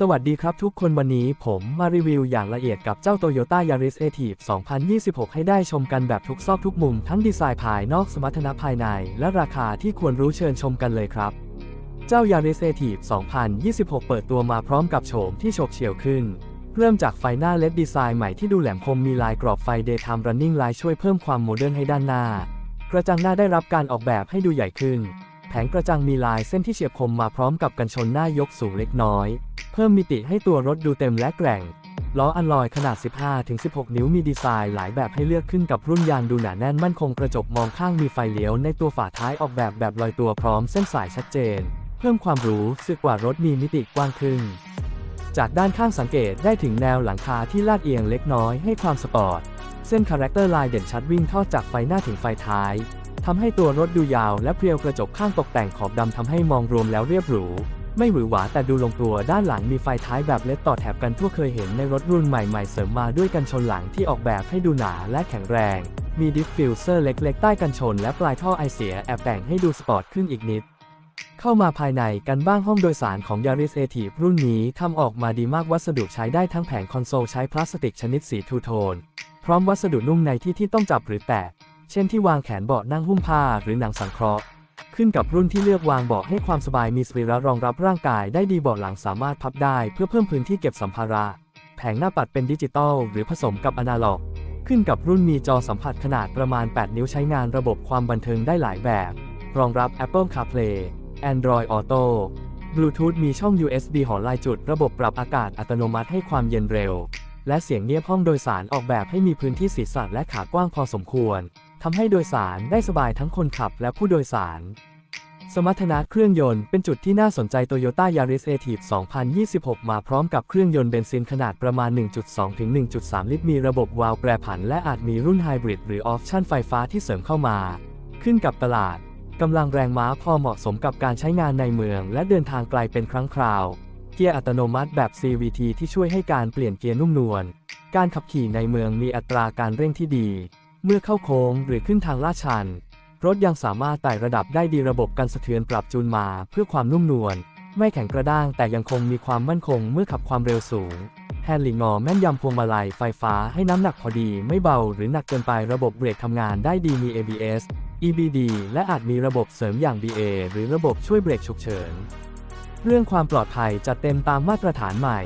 สวัสดีครับทุกคนวันนี้ผมมารีวิวอย่างละเอียดกับเจ้า Toyota Yaris a t i v 2026 ให้ได้ชมกันแบบทุกซอกทุกมุมทั้งดีไซน์ภายนอกสมรรถนะภายใน และราคาที่ควรรู้เชิญชมกันเลยครับ เจ้า Yaris a t i v 2026 เปิดตัวมาพร้อมกับโฉมที่โฉบเฉี่ยวขึ้น เริ่มจากไฟหน้าเลดดีไซน์ใหม่ที่ดูแหลมคมมีลายกรอบไฟ Daytime Running Light ช่วยเพิ่มความโมเดิร์นให้ด้านหน้า กระจังหน้าได้รับการออกแบบให้ดูใหญ่ขึ้น แผงกระจังมีลายเส้นที่เฉียบคมมาพร้อมกับกันชนหน้ายกสูงเล็กน้อย เพิ่มมิติให้ตัวรถดูเต็มและแกร่ง ล้ออัลลอยขนาด 15-16 นิ้วมีดีไซน์หลายแบบให้เลือกขึ้นกับรุ่นยางดูหนาแน่นมั่นคงกระจกมองข้างมีไฟเลี้ยวในตัวฝาท้ายออกแบบแบบลอยตัวพร้อมเส้นสายชัดเจน เพิ่มความหรูสึกกว่ารถมีมิติกว้างขึ้น จากด้านข้างสังเกตได้ถึงแนวหลังคาที่ลาดเอียงเล็กน้อยให้ความสปอร์ต เส้นคาแรคเตอร์ลายเด่นชัดวิ่งทอดจากไฟหน้าถึงไฟท้ายทำให้ตัวรถดูยาวและเพรียวกระจกข้างตกแต่งขอบดำทำให้มองรวมแล้วเรียบหรู ไม่หวือหวาแต่ดูลงตัวด้านหลังมีไฟท้ายแบบเล็ดต่อแถบกันทั่วเคยเห็นในรถรุ่นใหม่ๆ เสริมมาด้วยกันชนหลังที่ออกแบบให้ดูหนาและแข็งแรง มีดิฟฟิวเซอร์เล็กๆ ใต้กันชน และปลายท่อไอเสียแอบแต่งให้ดูสปอร์ตขึ้นอีกนิด เข้ามาภายในกันบ้างห้องโดยสารของ Yaris a t i v รุ่นนี้ทำออกมาดีมากวัสดุใช้ได้ทั้งแผงคอนโซลใช้พลาสติกชนิดสีทูโทน พร้อมวัสดุนุ่มในที่ที่ต้องจับหรือแตะเช่นที่วางแขนเบาะนั่งหุ้มผ้าหรือหนังสังเคราะห์ ขึ้นกับรุ่นที่เลือกวางเบาะให้ความสบายมีสรีระรองรับร่างกายได้ดีเบาะหลังสามารถพับได้เพื่อเพิ่มพื้นที่เก็บสัมภาระ แผงหน้าปัดเป็นดิจิตอลหรือผสมกับอนาล็อก ขึ้นกับรุ่นมีจอสัมผัสขนาดประมาณ 8 นิ้วใช้งานระบบความบันเทิงได้หลายแบบ รองรับ Apple CarPlay Android Auto Bluetooth มีช่อง USB หอลายจุด ระบบปรับอากาศอัตโนมัติให้ความเย็นเร็ว และเสียงเงียบห้องโดยสารออกแบบให้มีพื้นที่ศีรษะและขากว้างพอสมควร ทำให้โดยสารได้สบายทั้งคนขับและผู้โดยสาร สมรรถนะเครื่องยนต์เป็นจุดที่น่าสนใจ Toyota Yaris a t i v 2026 มาพร้อมกับเครื่องยนต์เบนซินขนาดประมาณ 1.2 ถึง 1.3 ลิตร มีระบบวาล์วแปรผัน และอาจมีรุ่นไฮบริดหรือออปชั่นไฟฟ้าที่เสริมเข้ามา ขึ้นกับตลาดกำลังแรงม้าพอเหมาะสมกับการใช้งานในเมือง และเดินทางไกลเป็นครั้งคราว เกียร์อัตโนมัติแบบ CVT ที่ช่วยให้การเปลี่ยนเกียร์นุ่มนวล การขับขี่ในเมืองมีอัตราการเร่งที่ดี เมื่อเข้าโค้งหรือขึ้นทางลาดชัน รถยังสามารถไต่ระดับได้ดีระบบกันสะเทือนปรับจูนมาเพื่อความนุ่มนวล ไม่แข็งกระด้างแต่ยังคงมีความมั่นคงเมื่อขับความเร็วสูง แฮนด์ลิงงอแม่นยำพวงมาลัยไฟฟ้าให้น้ำหนักพอดีไม่เบาหรือหนักเกินไประบบเบรกทำงานได้ดีมี ABS EBD และอาจมีระบบเสริมอย่าง BA หรือระบบช่วยเบรกฉุกเฉิน เรื่องความปลอดภัยจัดเต็มตามมาตรฐานใหม่